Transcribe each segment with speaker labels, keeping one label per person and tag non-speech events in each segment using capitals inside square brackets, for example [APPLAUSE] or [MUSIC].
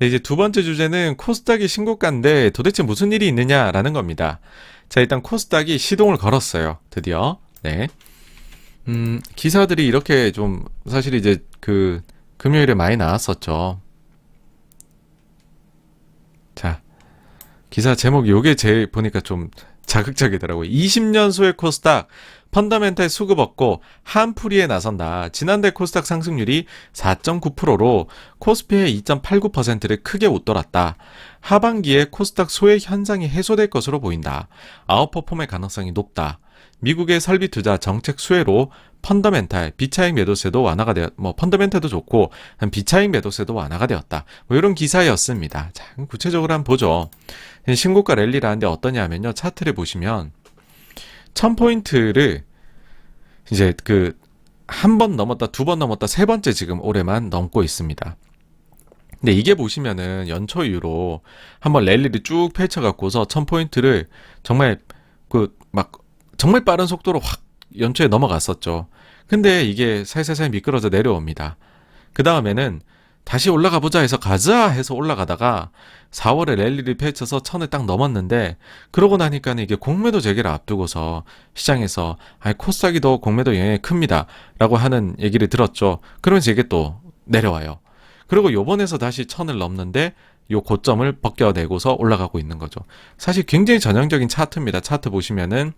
Speaker 1: 네, 이제 두 번째 주제는 코스닥이 신고가인데 도대체 무슨 일이 있느냐라는 겁니다. 자, 일단 코스닥이 시동을 걸었어요. 드디어. 네. 음, 기사들이 이렇게 좀 사실 이제 그 금요일에 많이 나왔었죠. 자, 기사 제목 요게 제 보니까 좀 자극적이더라고요. 20년 소의 코스닥 펀더멘탈 수급 없고 한풀이에 나선다. 지난달 코스닥 상승률이 4.9%로 코스피의 2.89%를 크게 웃돌았다. 하반기에 코스닥 소액 현상이 해소될 것으로 보인다. 아웃퍼폼의 가능성이 높다. 미국의 설비 투자 정책 수혜로 펀더멘탈 비차익 매도세도 완화가 되었 뭐 펀더멘탈도 좋고 비차익 매도세도 완화가 되었다. 뭐 이런 기사였습니다. 자, 구체적으로 한번 보죠. 신고가 랠리라는데 어떠냐면요. 차트를 보시면 1000포인트를 이제 그 한 번 넘었다, 두 번 넘었다, 세 번째 지금 올해만 넘고 있습니다. 근데 이게 보시면은 연초 이후로 한번 랠리를 쭉 펼쳐갖고서 1000포인트를 정말 그 막 정말 빠른 속도로 확 연초에 넘어갔었죠. 근데 이게 살살살 미끄러져 내려옵니다. 그 다음에는 다시 올라가 보자 해서 가자 해서 올라가다가 4월에 랠리를 펼쳐서 천을 딱 넘었는데 그러고 나니까 는 이게 공매도 재개를 앞두고서 시장에서 아 코스닥이 더 공매도 영향이 큽니다 라고 하는 얘기를 들었죠. 그러면서 이게 또 내려와요. 그리고 요번에서 다시 천을 넘는데 요 고점을 벗겨내고서 올라가고 있는 거죠. 사실 굉장히 전형적인 차트입니다. 차트 보시면은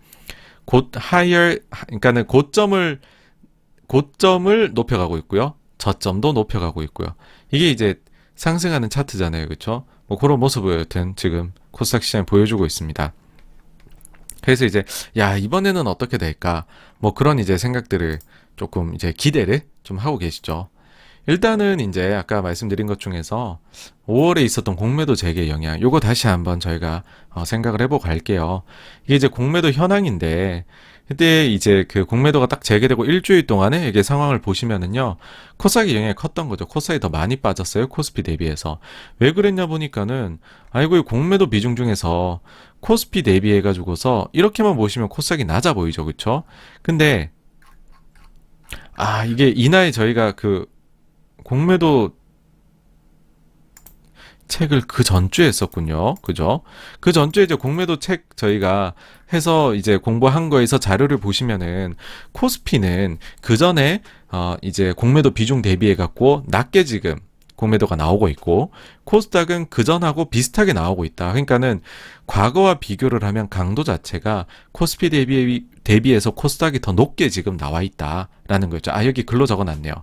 Speaker 1: 곧 higher 그러니까는 고점을 고점을 높여가고 있고요. 저점도 높여가고 있고요. 이게 이제 상승하는 차트잖아요. 그렇죠? 뭐 그런 모습을 여튼 지금 코스닥 시장이 보여주고 있습니다. 그래서 이제 야 이번에는 어떻게 될까 뭐 그런 이제 생각들을 조금 이제 기대를 좀 하고 계시죠. 일단은 이제 아까 말씀드린 것 중에서 5월에 있었던 공매도 재개 영향 요거 다시 한번 저희가 어, 생각을 해보고 갈게요. 이게 이제 공매도 현황인데 그때 이제 그 공매도가 딱 재개되고 일주일 동안에 이게 상황을 보시면은요 코스닥이 영향이 컸던 거죠. 코스닥이 더 많이 빠졌어요. 코스피 대비해서 왜 그랬냐 보니까는 아이고 이 공매도 비중 중에서 코스피 대비해 가지고서 이렇게만 보시면 코스닥이 낮아 보이죠, 그렇죠? 근데 아 이게 이날 저희가 그 공매도 책을 그 전주에 했었군요. 그죠? 그 전주에 이제 공매도 책 저희가 해서 이제 공부한 거에서 자료를 보시면은 코스피는 그 전에 어 이제 공매도 비중 대비해 갖고 낮게 지금 공매도가 나오고 있고 코스닥은 그 전하고 비슷하게 나오고 있다. 그러니까는 과거와 비교를 하면 강도 자체가 코스피 대비 대비해서 코스닥이 더 높게 지금 나와 있다라는 거죠. 아 여기 글로 적어놨네요.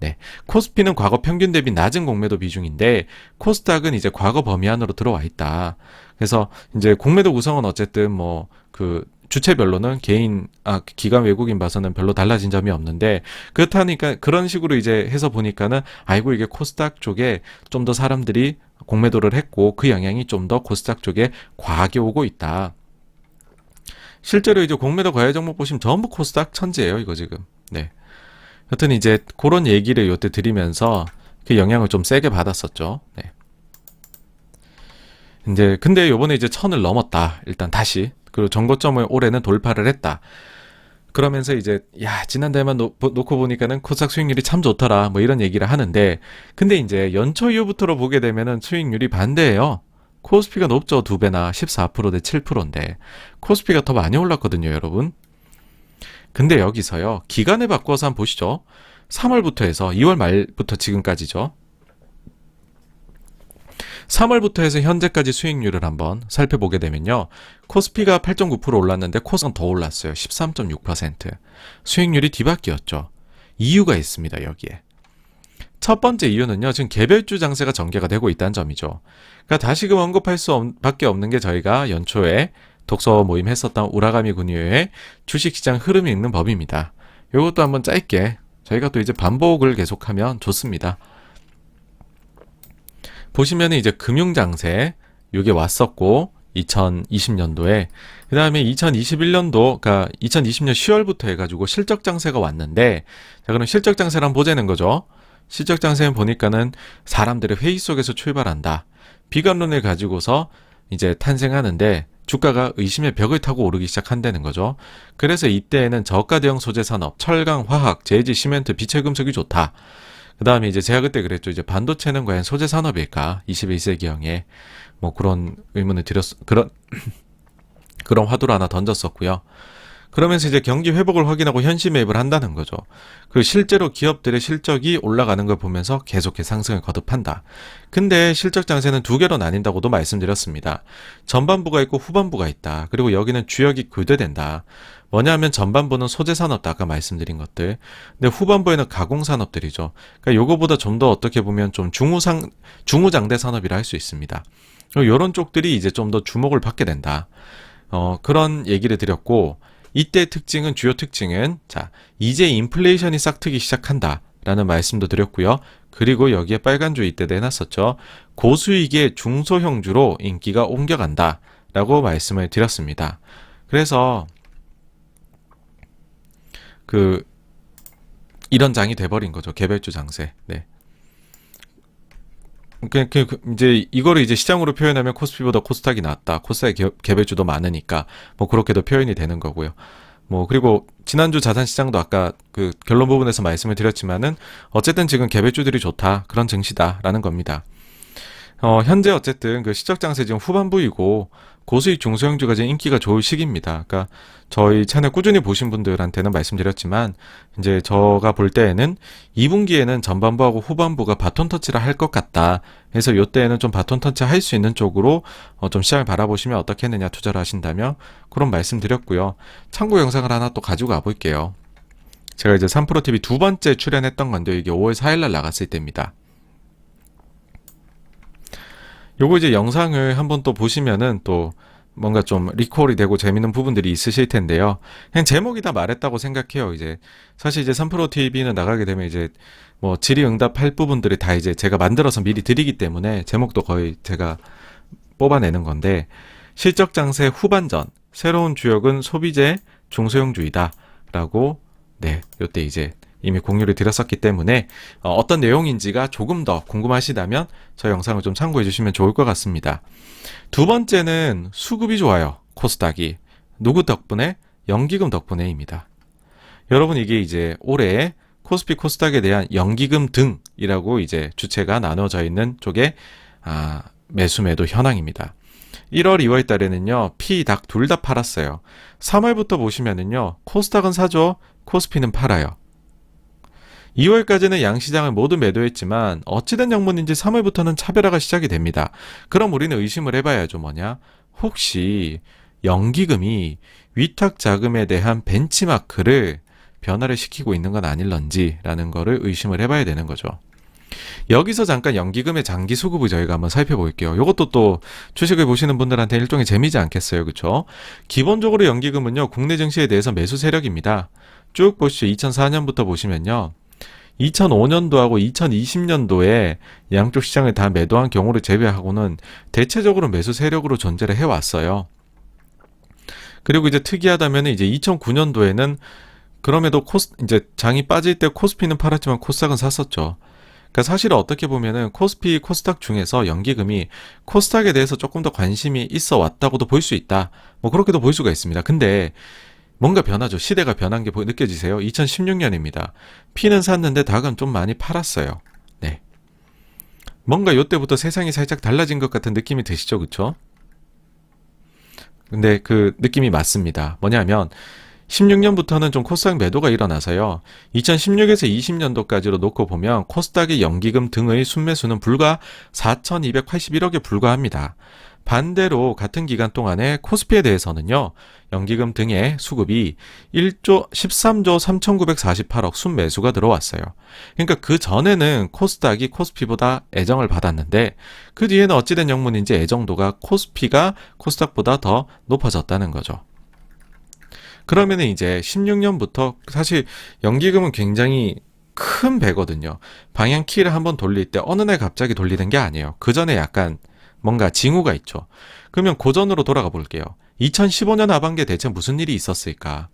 Speaker 1: 네, 코스피는 과거 평균 대비 낮은 공매도 비중인데 코스닥은 이제 과거 범위 안으로 들어와 있다. 그래서 이제 공매도 구성은 어쨌든 뭐그 주체별로는 개인 아 기관 외국인 봐서는 별로 달라진 점이 없는데 그렇다니까 그런 식으로 이제 해서 보니까는 아이고 이게 코스닥 쪽에 좀 더 사람들이 공매도를 했고 그 영향이 좀 더 코스닥 쪽에 과하게 오고 있다. 실제로 이제 공매도 과외 종목 보시면 전부 코스닥 천지예요 이거 지금. 네. 여튼 이제 그런 얘기를 요때 드리면서 그 영향을 좀 세게 받았었죠. 네. 이제 근데 요번에 이제 천을 넘었다. 일단 다시 그리고 정고점을 올해는 돌파를 했다. 그러면서 이제 야 지난달만 놓, 놓고 보니까는 코스닥 수익률이 참 좋더라 뭐 이런 얘기를 하는데 근데 이제 연초 이후부터로 보게 되면은 수익률이 반대예요. 코스피가 높죠 두 배나 14%대 7%인데 코스피가 더 많이 올랐거든요 여러분. 근데 여기서요 기간을 바꿔서 한번 보시죠. 3월부터 해서 2월 말부터 지금까지죠. 3월부터 해서 현재까지 수익률을 한번 살펴보게 되면요. 코스피가 8.9% 올랐는데 코스닥은 더 올랐어요. 13.6%. 수익률이 뒤바뀌었죠. 이유가 있습니다, 여기에. 첫 번째 이유는요, 지금 개별주 장세가 전개가 되고 있다는 점이죠. 그러니까 다시금 언급할 수 밖에 없는 게 저희가 연초에 독서 모임 했었던 우라가미 군유의 주식시장 흐름이 있는 법입니다. 이것도 한번 짧게 저희가 또 이제 반복을 계속하면 좋습니다. 보시면은 이제 금융장세 요게 왔었고 2020년도에 그 다음에 2021년도 그러니까 2020년 10월부터 해가지고 실적장세가 왔는데 자 그럼 실적장세를 한번 보자는 거죠. 실적장세는 보니까는 사람들의 회의 속에서 출발한다. 비관론을 가지고서 이제 탄생하는데 주가가 의심의 벽을 타고 오르기 시작한다는 거죠. 그래서 이때에는 저가 대형 소재 산업, 철강, 화학, 제지, 시멘트, 비철금속이 좋다. 그그 다음에 이제 제가 그때 그랬죠. 이제 반도체는 과연 소재 산업일까? 21세기형에 뭐 그런 의문을 드렸, 그런, [CLEARS THROAT] 그런 화두를 하나 던졌었고요. 그러면서 이제 경기 회복을 확인하고 현시 매입을 한다는 거죠. 그 실제로 기업들의 실적이 올라가는 걸 보면서 계속해 상승을 거듭한다. 근데 실적 장세는 두 개로 나뉜다고도 말씀드렸습니다. 전반부가 있고 후반부가 있다. 그리고 여기는 주역이 교대된다. 뭐냐 하면 전반부는 소재 산업도 아까 말씀드린 것들. 근데 후반부에는 가공 산업들이죠. 그러니까 요거보다 좀 더 어떻게 보면 좀 중후상 중후장대 산업이라 할 수 있습니다. 요런 쪽들이 이제 좀 더 주목을 받게 된다. 어, 그런 얘기를 드렸고 이때 특징은 주요 특징은 자 이제 인플레이션이 싹트기 시작한다 라는 말씀도 드렸고요. 그리고 여기에 빨간 줄 이때 내놨었죠. 고수익의 중소형주로 인기가 옮겨간다 라고 말씀을 드렸습니다. 그래서 그 이런 장이 돼버린 거죠. 개별주 장세. 네. 그, 그, 그, 이제 이거를 이제 시장으로 표현하면 코스피보다 코스닥이 낫다. 코스닥의 개- 개별주도 많으니까 뭐 그렇게도 표현이 되는 거고요. 뭐 그리고 지난주 자산 시장도 아까 그 결론 부분에서 말씀을 드렸지만은 어쨌든 지금 개별주들이 좋다. 그런 증시다라는 겁니다. 어, 현재 어쨌든 그 시적 장세 지금 후반부이고 고수익 중소형주가 지금 인기가 좋을 시기입니다. 그러니까 저희 채널 꾸준히 보신 분들한테는 말씀드렸지만 이제 저가 볼 때에는 2분기에는 전반부하고 후반부가 바톤 터치를 할 것 같다. 그래서 요때에는 좀 바톤 터치 할 수 있는 쪽으로 어, 좀 시장을 바라보시면 어떻겠느냐 투자를 하신다면 그런 말씀 드렸고요. 참고 영상을 하나 또 가지고 가볼게요. 제가 이제 3프로TV 두 번째 출연했던 건데 이게 5월 4일 날 나갔을 때입니다. 요거 이제 영상을 한번 또 보시면은 또 뭔가 좀 리콜이 되고 재밌는 부분들이 있으실 텐데요. 그냥 제목이 다 말했다고 생각해요. 이제 사실 이제 3프로 TV는 나가게 되면 이제 뭐 질의응답할 부분들이 다 이제 제가 만들어서 미리 드리기 때문에 제목도 거의 제가 뽑아내는 건데 실적 장세 후반전 새로운 주역은 소비재 중소형주의다라고 네 요때 이제 이미 공유를 드렸었기 때문에 어, 어떤 내용인지가 조금 더 궁금하시다면 저 영상을 좀 참고해 주시면 좋을 것 같습니다. 두 번째는 수급이 좋아요. 코스닥이. 누구 덕분에? 연기금 덕분에입니다. 여러분 이게 이제 올해 코스피 코스닥에 대한 연기금 등이라고 이제 주체가 나눠져 있는 쪽에 아, 매수 매도 현황입니다. 1월, 2월 달에는요, 피, 닭 둘 다 팔았어요. 3월부터 보시면은요, 코스닥은 사죠, 코스피는 팔아요. 2월까지는 양시장을 모두 매도했지만 어찌된 영문인지 3월부터는 차별화가 시작이 됩니다. 그럼 우리는 의심을 해봐야죠. 뭐냐? 혹시 연기금이 위탁 자금에 대한 벤치마크를 변화를 시키고 있는 건 아닐런지라는 거를 의심을 해봐야 되는 거죠. 여기서 잠깐 연기금의 장기 수급을 저희가 한번 살펴볼게요. 이것도 또 주식을 보시는 분들한테 일종의 재미지 않겠어요. 그쵸? 기본적으로 연기금은요, 국내 증시에 대해서 매수 세력입니다. 쭉 보시죠. 2004년부터 보시면요. 2005년도하고 2020년도에 양쪽 시장을 다 매도한 경우를 제외하고는 대체적으로 매수 세력으로 존재를 해왔어요. 그리고 이제 특이하다면 이제 2009년도에는 그럼에도 코스 이제 장이 빠질 때 코스피는 팔았지만 코스닥은 샀었죠. 그러니까 사실 어떻게 보면은 코스피, 코스닥 중에서 연기금이 코스닥에 대해서 조금 더 관심이 있어 왔다고도 볼 수 있다. 뭐 그렇게도 볼 수가 있습니다. 근데 뭔가 변하죠. 시대가 변한 게 보- 느껴지세요? 2016년입니다. 피는 샀는데 닭은 좀 많이 팔았어요. 네. 뭔가 요때부터 세상이 살짝 달라진 것 같은 느낌이 드시죠? 그쵸? 근데 그 느낌이 맞습니다. 뭐냐면 16년부터는 좀 코스닥 매도가 일어나서요. 2016에서 20년도까지로 놓고 보면 코스닥의 연기금 등의 순매수는 불과 4,281억에 불과합니다. 반대로 같은 기간 동안에 코스피에 대해서는요. 연기금 등의 수급이 1조 13조 3,948억 순매수가 들어왔어요. 그러니까 그 전에는 코스닥이 코스피보다 애정을 받았는데 그 뒤에는 어찌된 영문인지 애정도가 코스피가 코스닥보다 더 높아졌다는 거죠. 그러면은 이제 16년부터 사실 연기금은 굉장히 큰 배거든요. 방향 키를 한번 돌릴 때 어느 날 갑자기 돌리는 게 아니에요. 그 전에 약간 뭔가 징후가 있죠. 그러면 고전으로 돌아가 볼게요. 2015년 하반기에 대체 무슨 일이 있었을까?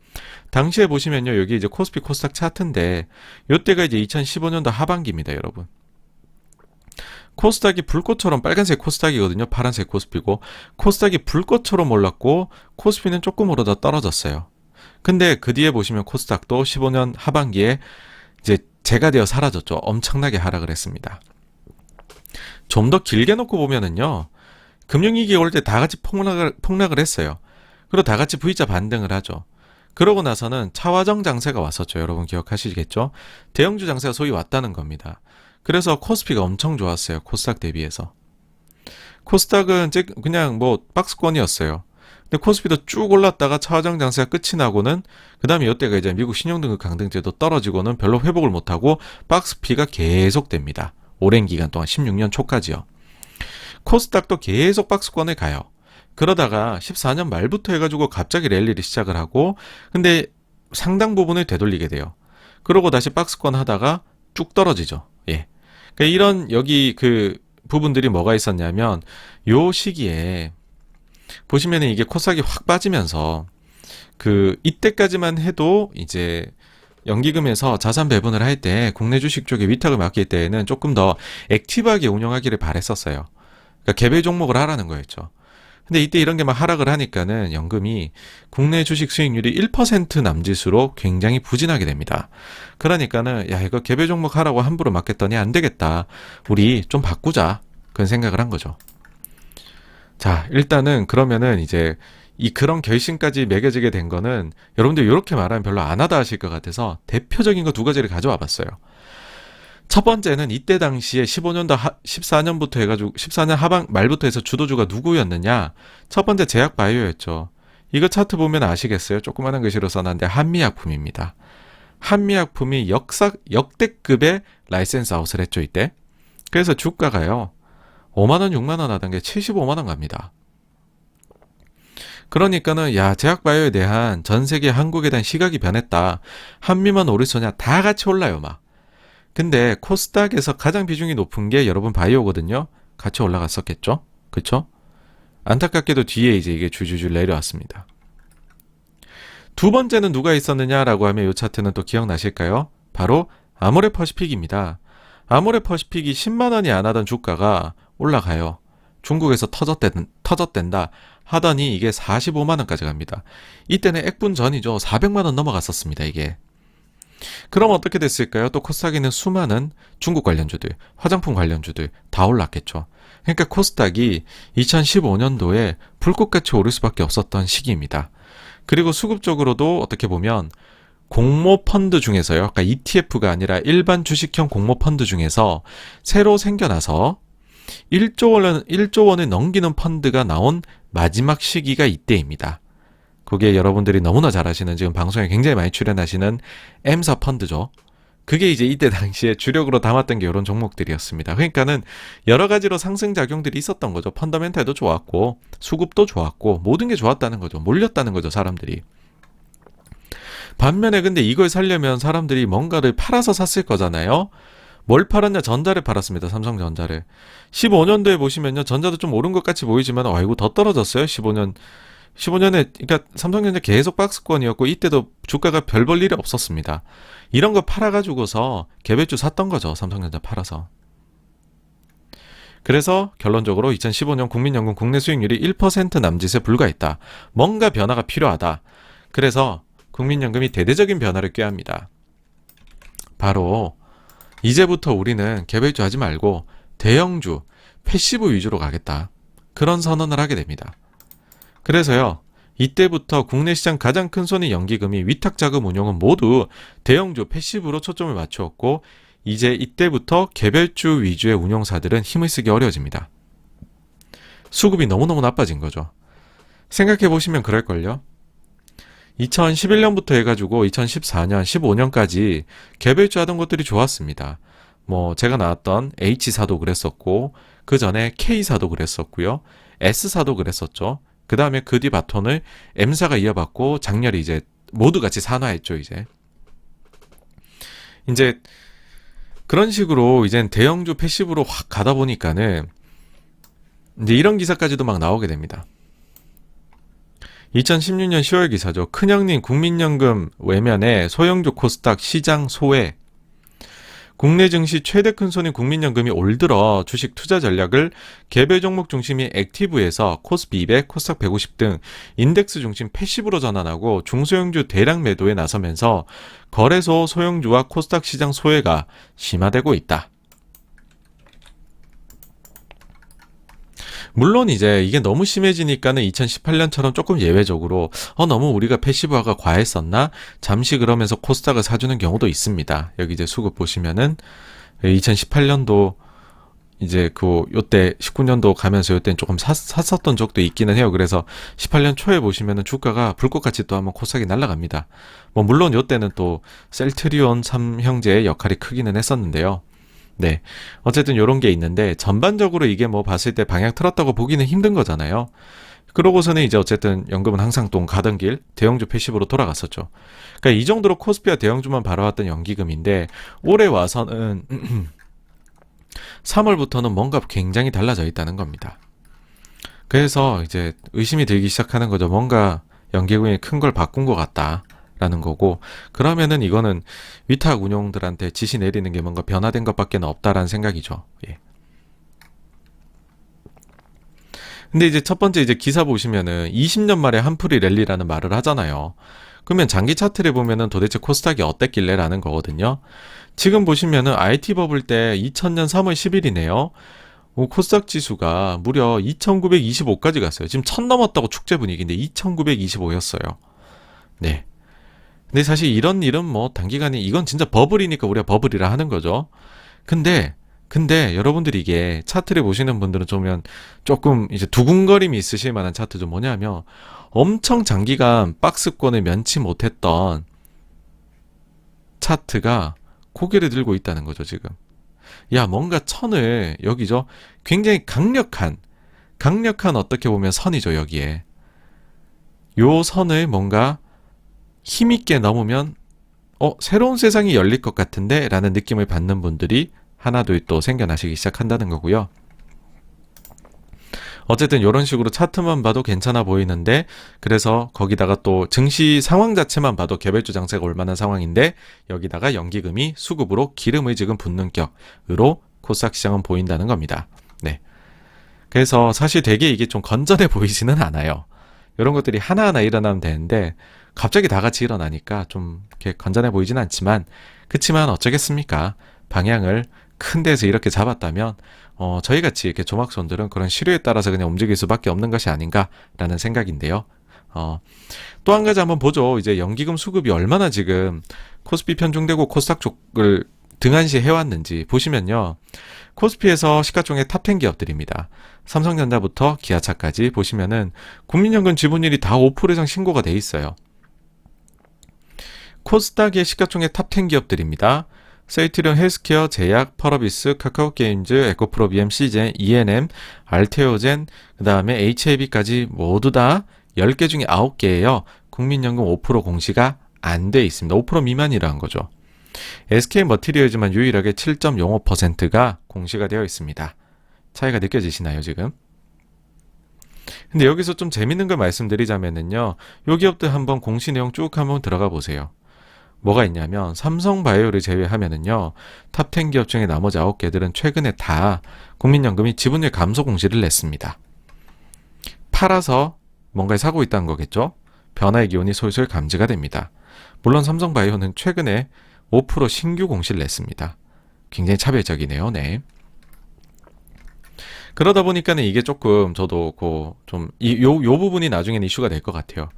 Speaker 1: 당시에 보시면요. 여기 이제 코스피 코스닥 차트인데 요때가 이제 2015년도 하반기입니다, 여러분. 코스닥이 불꽃처럼 빨간색 코스닥이거든요. 파란색 코스피고 코스닥이 불꽃처럼 올랐고 코스피는 조금 오르다 떨어졌어요. 근데 그 뒤에 보시면 코스닥도 15년 하반기에 이제 재가 되어 사라졌죠. 엄청나게 하락을 했습니다. 좀 더 길게 놓고 보면은요. 금융위기 올 때 다 같이 폭락을, 폭락을 했어요. 그리고 다 같이 V자 반등을 하죠. 그러고 나서는 차화정 장세가 왔었죠. 여러분 기억하시겠죠? 대형주 장세가 소위 왔다는 겁니다. 그래서 코스피가 엄청 좋았어요. 코스닥 대비해서. 코스닥은 즉 그냥 뭐 박스권이었어요. 근데 코스피도 쭉 올랐다가 차화정 장세가 끝이 나고는 그 다음에 이때가 이제 미국 신용등급 강등제도 떨어지고는 별로 회복을 못하고 박스피가 계속됩니다. 오랜 기간 동안 16년 초까지요. 코스닥도 계속 박스권에 가요. 그러다가 14년 말부터 해가지고 갑자기 랠리를 시작을 하고 근데 상당 부분을 되돌리게 돼요. 그러고 다시 박스권 하다가 쭉 떨어지죠. 예. 그러니까 이런 여기 그 부분들이 뭐가 있었냐면 요 시기에 보시면은 이게 코스닥이 확 빠지면서 그 이때까지만 해도 이제 연기금에서 자산 배분을 할 때 국내 주식 쪽에 위탁을 맡길 때에는 조금 더 액티브하게 운영하기를 바랬었어요. 그러니까 개별 종목을 하라는 거였죠. 근데 이때 이런 게 막 하락을 하니까는 연금이 국내 주식 수익률이 1% 남짓으로 굉장히 부진하게 됩니다. 그러니까는 야 이거 개별 종목 하라고 함부로 맡겼더니 안 되겠다. 우리 좀 바꾸자. 그런 생각을 한 거죠. 자, 일단은 그러면은 이제 이 그런 결심까지 매겨지게 된 거는 여러분들 이렇게 말하면 별로 안 하다 하실 것 같아서 대표적인 거 두 가지를 가져와 봤어요. 첫 번째는 이때 당시에 15년도 하, 14년부터 해가지고 14년 하반 말부터 해서 주도주가 누구였느냐? 첫 번째 제약 바이오였죠. 이거 차트 보면 아시겠어요? 조그마한 글씨로 써놨는데 한미약품입니다. 한미약품이 역사 역대급의 라이센스 아웃을 했죠 이때. 그래서 주가가요 5만 원, 6만 원 하던 게 75만 원 갑니다. 그러니까는 야 제약바이오에 대한 전 세계 한국에 대한 시각이 변했다. 한미만 오를 소냐 다 같이 올라요 막. 근데 코스닥에서 가장 비중이 높은 게 여러분 바이오거든요. 같이 올라갔었겠죠? 그쵸? 안타깝게도 뒤에 이제 이게 줄줄줄 내려왔습니다. 두 번째는 누가 있었느냐라고 하면 이 차트는 또 기억나실까요? 바로 아모레 퍼시픽입니다. 아모레 퍼시픽이 10만 원이 안 하던 주가가 올라가요. 중국에서 터졌댄, 터졌댄다 하더니 이게 45만 원까지 갑니다. 이때는 액분 전이죠. 400만 원 넘어갔었습니다, 이게. 그럼 어떻게 됐을까요? 또 코스닥에는 수많은 중국 관련주들, 화장품 관련주들 다 올랐겠죠. 그러니까 코스닥이 2015년도에 불꽃같이 오를 수밖에 없었던 시기입니다. 그리고 수급적으로도 어떻게 보면 공모 펀드 중에서요. 그러니까 ETF가 아니라 일반 주식형 공모 펀드 중에서 새로 생겨나서 1조 원, 1조 원을 넘기는 펀드가 나온 마지막 시기가 이때입니다. 그게 여러분들이 너무나 잘 아시는 지금 방송에 굉장히 많이 출연하시는 M사 펀드죠. 그게 이제 이때 [LAUGHS] 당시에 주력으로 담았던 게 이런 종목들이었습니다. 그러니까는 여러 가지로 상승 작용들이 있었던 거죠. 펀더멘탈도 좋았고 수급도 좋았고 모든 게 좋았다는 거죠. 몰렸다는 거죠, 사람들이. 반면에 근데 이걸 살려면 사람들이 뭔가를 팔아서 샀을 거잖아요. 뭘 팔았냐? 전자를 팔았습니다. 삼성전자를. 15년도에 보시면요. 전자도 좀 오른 것 같이 보이지만 아이고 더 떨어졌어요. 15년 15년에 그러니까 삼성전자 계속 박스권이었고 이때도 주가가 별 볼 일이 없었습니다. 이런 거 팔아 가지고서 개별주 샀던 거죠. 삼성전자 팔아서. 그래서 결론적으로 2015년 국민연금 국내 수익률이 1% 남짓에 불과했다. 뭔가 변화가 필요하다. 그래서 국민연금이 대대적인 변화를 꾀합니다. 바로 이제부터 우리는 개별주 하지 말고 대형주, 패시브 위주로 가겠다. 그런 선언을 하게 됩니다. 그래서요, 이때부터 국내 시장 가장 큰 손의 연기금이 위탁 자금 운용은 모두 대형주 패시브로 초점을 맞추었고, 이제 이때부터 개별주 위주의 운용사들은 힘을 쓰기 어려워집니다. 수급이 너무너무 나빠진 거죠. 생각해 보시면 그럴걸요? 2011년부터 해가지고 2014년, 15년까지 개별주 하던 것들이 좋았습니다. 뭐, 제가 나왔던 H사도 그랬었고, 그 전에 K사도 그랬었고요. S사도 그랬었죠. 그 다음에 그 뒤 바톤을 M사가 이어받고, 장렬히 이제 모두 같이 산화했죠, 이제. 이제, 그런 식으로 이젠 대형주 패시브로 확 가다 보니까는, 이제 이런 기사까지도 막 나오게 됩니다. 2016년 10월 기사죠. 큰형님 국민연금 외면에 소형주 코스닥 시장 소외. 국내 증시 최대 큰 손인 국민연금이 올 들어 주식 투자 전략을 개별 종목 중심인 액티브에서 코스피 200, 코스닥 150 등 인덱스 중심 패시브로 전환하고 중소형주 대량 매도에 나서면서 거래소 소형주와 코스닥 시장 소외가 심화되고 있다. 물론 이제 이게 너무 심해지니까는 2018년처럼 조금 예외적으로 어 너무 우리가 패시브화가 과했었나 잠시 그러면서 코스닥을 사주는 경우도 있습니다. 여기 이제 수급 보시면은 2018년도 이제 그 요때 19년도 가면서 요때는 조금 샀, 샀었던 적도 있기는 해요. 그래서 18년 초에 보시면은 주가가 불꽃같이 또 한번 코스닥이 날아갑니다. 뭐 물론 요때는 또 셀트리온 3형제의 역할이 크기는 했었는데요. 네. 어쨌든 요런 게 있는데 전반적으로 이게 뭐 봤을 때 방향 틀었다고 보기는 힘든 거잖아요. 그러고서는 이제 어쨌든 연금은 항상 동 가던 길 대형주 패시브로 돌아갔었죠. 그러니까 이 정도로 코스피와 대형주만 바라왔던 연기금인데 올해 와서는 [CLEARS THROAT] 3월부터는 뭔가 굉장히 달라져 있다는 겁니다. 그래서 이제 의심이 들기 시작하는 거죠. 뭔가 연기금이 큰 걸 바꾼 것 같다. 라는 거고 그러면은 이거는 위탁 운용들한테 지시 내리는 게 뭔가 변화된 것밖에 없다라는 생각이죠. 예. 근데 이제 첫 번째 이제 기사 보시면은 20년 만에 한풀이 랠리라는 말을 하잖아요. 그러면 장기 차트를 보면은 도대체 코스닥이 어땠길래라는 거거든요. 지금 보시면은 IT 버블 때 2000년 3월 10일이네요. 코스닥 지수가 무려 2925까지 갔어요. 지금 1000 넘었다고 축제 분위기인데 2925였어요. 네. 근데 사실 이런 일은 뭐 단기간에 이건 진짜 버블이니까 우리가 버블이라 하는 거죠. 근데 근데 여러분들이 이게 차트를 보시는 분들은 좀면 조금 이제 두근거림이 있으실 만한 차트 좀 뭐냐면 엄청 장기간 박스권을 면치 못했던 차트가 고개를 들고 있다는 거죠, 지금. 야, 뭔가 천을 여기죠. 굉장히 강력한 강력한 어떻게 보면 선이죠, 여기에. 요 선을 뭔가 힘있게 넘으면 어 새로운 세상이 열릴 것 같은데 라는 느낌을 받는 분들이 하나둘 또 생겨나시기 시작한다는 거고요. 어쨌든 이런 식으로 차트만 봐도 괜찮아 보이는데 그래서 거기다가 또 증시 상황 자체만 봐도 개별주 장세가 올만한 상황인데 여기다가 연기금이 수급으로 기름을 지금 붓는 격으로 코스닥 시장은 보인다는 겁니다. 네. 그래서 사실 되게 이게 좀 건전해 [LAUGHS] 보이지는 않아요. 이런 것들이 하나하나 일어나면 되는데 갑자기 다 같이 일어나니까 좀 이렇게 건전해 보이진 않지만 그치만 어쩌겠습니까? 방향을 큰 데서 이렇게 잡았다면 어, 저희 같이 이렇게 조막손들은 그런 시류에 따라서 그냥 움직일 수밖에 없는 것이 아닌가라는 생각인데요. 어, 또 한 가지 한번 보죠. 이제 연기금 수급이 얼마나 지금 코스피 편중되고 코스닥 쪽을 등한시 해왔는지 보시면요. 코스피에서 시가총액 탑10 기업들입니다. 삼성전자부터 기아차까지 보시면은 국민연금 지분율이 다 5% 이상 신고가 돼 있어요. 코스닥의 시가총액 탑10 기업들입니다. 세이트리온 헬스케어, 제약, 펄어비스, 카카오게임즈, 에코프로비엠, 시젠, ENM, 알테오젠, 그 다음에 HAB까지 모두 다 10개 중에 9개예요. 국민연금 5% 공시가 안 돼 있습니다. 5% 미만이라는 거죠. SK 머티리얼즈만 유일하게 7.05%가 공시가 되어 있습니다. 차이가 느껴지시나요, 지금? 근데 여기서 좀 재밌는 걸 말씀드리자면은요. 요 기업들 한번 공시 내용 쭉 한번 들어가 보세요. 뭐가 있냐면 삼성바이오를 제외하면은요 탑10 기업 중에 나머지 9개들은 최근에 다 국민연금이 지분율 감소 공시를 냈습니다. 팔아서 뭔가를 사고 있다는 거겠죠? 변화의 기온이 솔솔 감지가 됩니다. 물론 삼성바이오는 최근에 5% 신규 공시를 냈습니다. 굉장히 차별적이네요. 네. 그러다 보니까는 이게 조금 저도 그좀이요 요 부분이 나중에는 이슈가 될 것 같아요.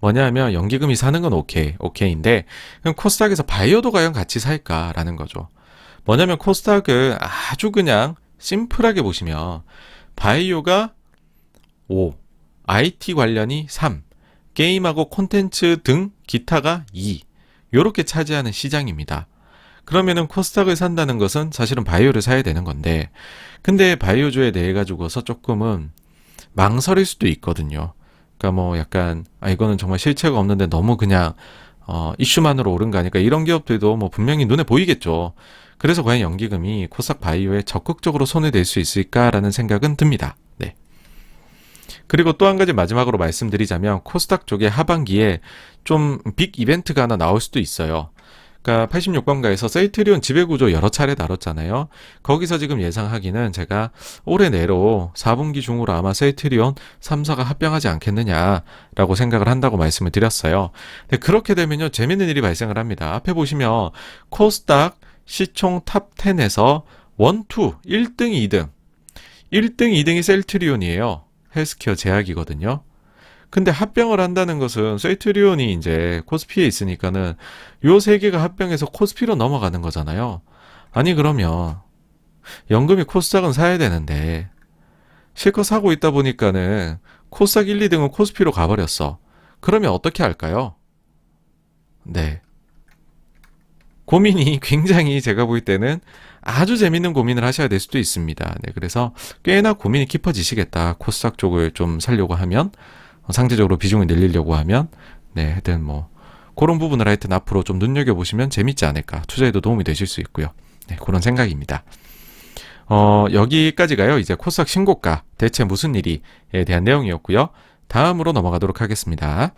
Speaker 1: 뭐냐면 연기금이 사는 건 오케이, 오케이인데 그럼 코스닥에서 바이오도 과연 같이 살까라는 거죠. 뭐냐면 코스닥을 아주 그냥 심플하게 보시면 바이오가 5, IT 관련이 3, 게임하고 콘텐츠 등 기타가 2, 요렇게 차지하는 시장입니다. 그러면은 코스닥을 산다는 것은 사실은 바이오를 사야 되는 건데, 근데 바이오주에 대해 가지고서 조금은 망설일 수도 있거든요. 그러니까 뭐 약간 아 이거는 정말 실체가 없는데 너무 그냥 어 이슈만으로 오른 거 아닐까 이런 기업들도 뭐 분명히 눈에 보이겠죠. 그래서 과연 연기금이 코스닥 바이오에 적극적으로 손을 댈 수 있을까라는 생각은 듭니다. 네. 그리고 또 한 가지 마지막으로 말씀드리자면 코스닥 쪽에 하반기에 좀 빅 이벤트가 하나 나올 수도 있어요. 그러니까 86번가에서 세이트리온 지배구조 여러 차례 다뤘잖아요. 거기서 지금 예상하기는 제가 올해 내로 4분기 중으로 아마 세이트리온 3사가 합병하지 않겠느냐라고 생각을 한다고 말씀을 드렸어요. 근데 그렇게 되면요. 재밌는 일이 발생을 합니다. 앞에 보시면 코스닥 시총 탑 10에서 1, 2, 1등, 2등. 1등, 2등이 셀트리온이에요. 헬스케어 제약이거든요. 근데 합병을 한다는 것은 셀트리온이 이제 코스피에 있으니까는 요 세 개가 합병해서 코스피로 넘어가는 거잖아요. 아니 그러면 연금이 코스닥은 사야 되는데 실컷 사고 있다 보니까는 코스닥 1, 2등은 코스피로 가버렸어. 그러면 어떻게 할까요? 네. 고민이 [LAUGHS] 굉장히 제가 볼 때는 아주 재밌는 고민을 하셔야 될 수도 있습니다. 네, 그래서 꽤나 고민이 깊어지시겠다. 코스닥 쪽을 좀 살려고 하면 어, 상대적으로 비중을 늘리려고 하면 네, 하여튼 뭐 그런 부분을 하여튼 앞으로 좀 눈여겨 보시면 재밌지 않을까. 투자에도 도움이 되실 수 있고요. 네, 그런 생각입니다. 어, 여기까지가요. 이제 코스닥 신고가 대체 무슨 일이에 대한 내용이었고요. 다음으로 넘어가도록 하겠습니다.